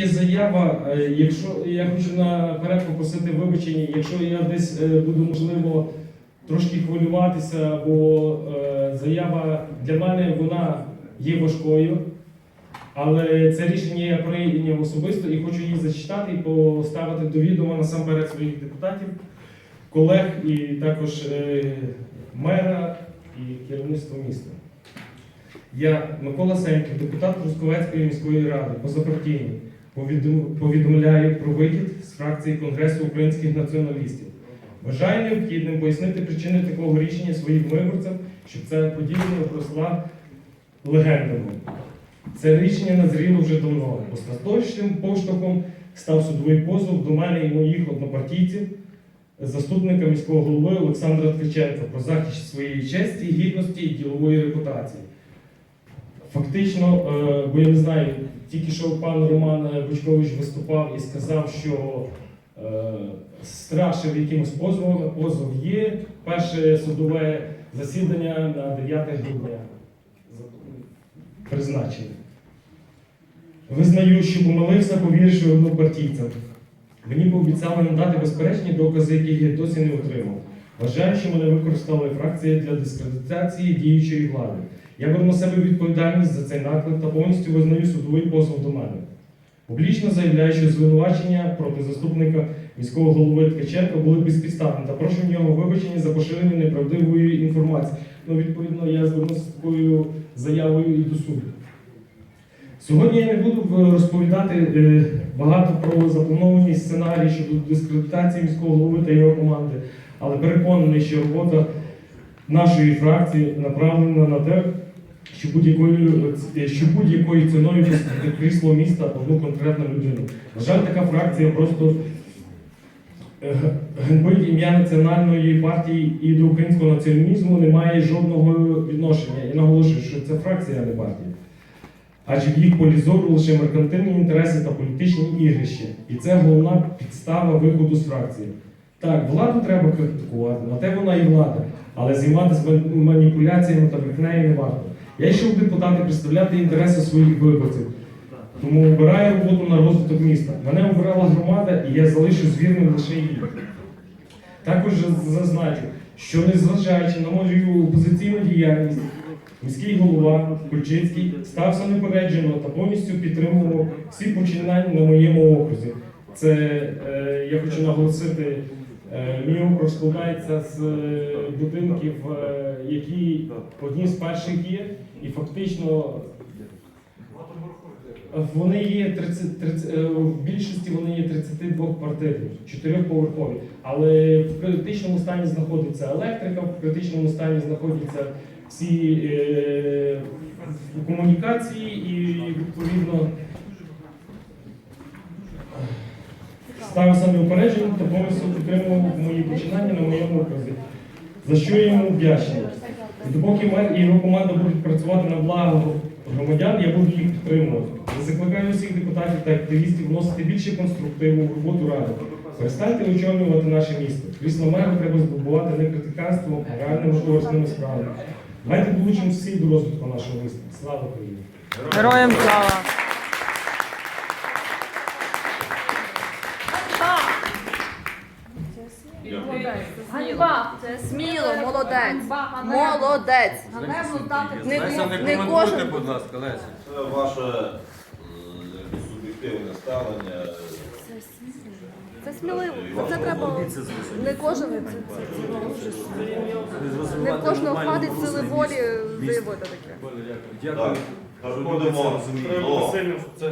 Є заява, е, якщо я хочу наперед попросити вибачення, якщо я десь е, буду можливо трошки хвилюватися, бо е, заява для мене вона є важкою, але це рішення я прийняв особисто і хочу її зачитати і поставити до відома насамперед своїх депутатів, колег і також мера і керівництва міста. Я Микола Сеньків, депутат Трускавецької міської ради, позапартійний. Повідом- Повідомляю про вихід з фракції Конгресу українських націоналістів. Вважаю необхідним пояснити причини такого рішення своїм виборцям, щоб ця подія не просла легендами. Це рішення назріло вже давно. Остаточним поштовхом став судовий позов до мене і моїх однопартійців, заступника міського голови Олександра Ткаченка про захист своєї честі, гідності і ділової репутації. Фактично, е, бо я не знаю, тільки що пан Роман Бучкович виступав і сказав, що е, страшив якимось позовами. Позов є. Перше судове засідання на 9 грудня призначене. Визнаю, що помилився, повіривши однопартійцям. Мені пообіцяли надати безперечні докази, яких я досі не отримав. Вважаю, що мене використала фракція для дискредитації діючої влади. Я беру на себе відповідальність за цей наклеп та повністю визнаю судовий позов до мене. Публічно заявляю, що звинувачення проти заступника міського голови Ткаченка були безпідставні та прошу в нього вибачення за поширення неправдивої інформації. Ну, відповідно, я звернуся з такою заявою і до суду. Сьогодні я не буду е, розповідати е, багато про заплановані сценарії щодо дискредитації міського голови та його команди, але переконаний, що робота нашої фракції направлена на те, що будь-якою що будь-якою ціною крісло міста одну конкретну людину. На жаль, така фракція просто е, ганьбить ім'я національної партії і до українського націоналізму не має жодного відношення. Я наголошую, що це фракція, а не партія. Адже в їх полі зору лише меркантильні інтереси та політичні ігрища. І це головна підстава виходу з фракції. Так, владу треба критикувати, на те вона і влада, але займатися маніпуляціями та брехнею не варто. Я йшов депутати представляти інтереси своїх виборців, тому обираю роботу на розвиток міста. Мене обирала громада, і я залишусь вірним лише їй. Також зазначу, що незважаючи на мою опозиційну діяльність, міський голова Кульчицький стався непереджено та повністю підтримував всі починання на моєму окрузі. Це е, я хочу наголосити. Е, Мій округ складається з е, будинків, е, які одні з перших є, і фактично вони є 30, 30, е, в більшості вони є 32 квартирні, 4-поверхові. Але в критичному стані знаходиться електрика, в критичному стані знаходяться всі е, комунікації і відповідно ставився неупередженим та повністю підтримував мої починання на моєму окрузі, за що я йому вдячний. І допоки і його команда будуть працювати на благо громадян, я буду їх підтримувати. Я закликаю всіх депутатів та активістів вносити більше конструктиву в роботу ради. Перестаньте очолювати наше місто. Крісло мера треба здобувати не критиканством, а реальними корисними справами. Давайте долучимо всіх до розвитку нашого міста. Слава Україні! Героям слава! Сміло, молодець. Молодець! Ганебно здати Не- Леся, не, не коментуйте, кожен. будь ласка, Леся. Це ваше м, суб'єктивне ставлення. Це сміливо. Це треба. Не кожен не в кожного хватить сили волі заявити таке. Дякую. Так, переходимо до Сильно, це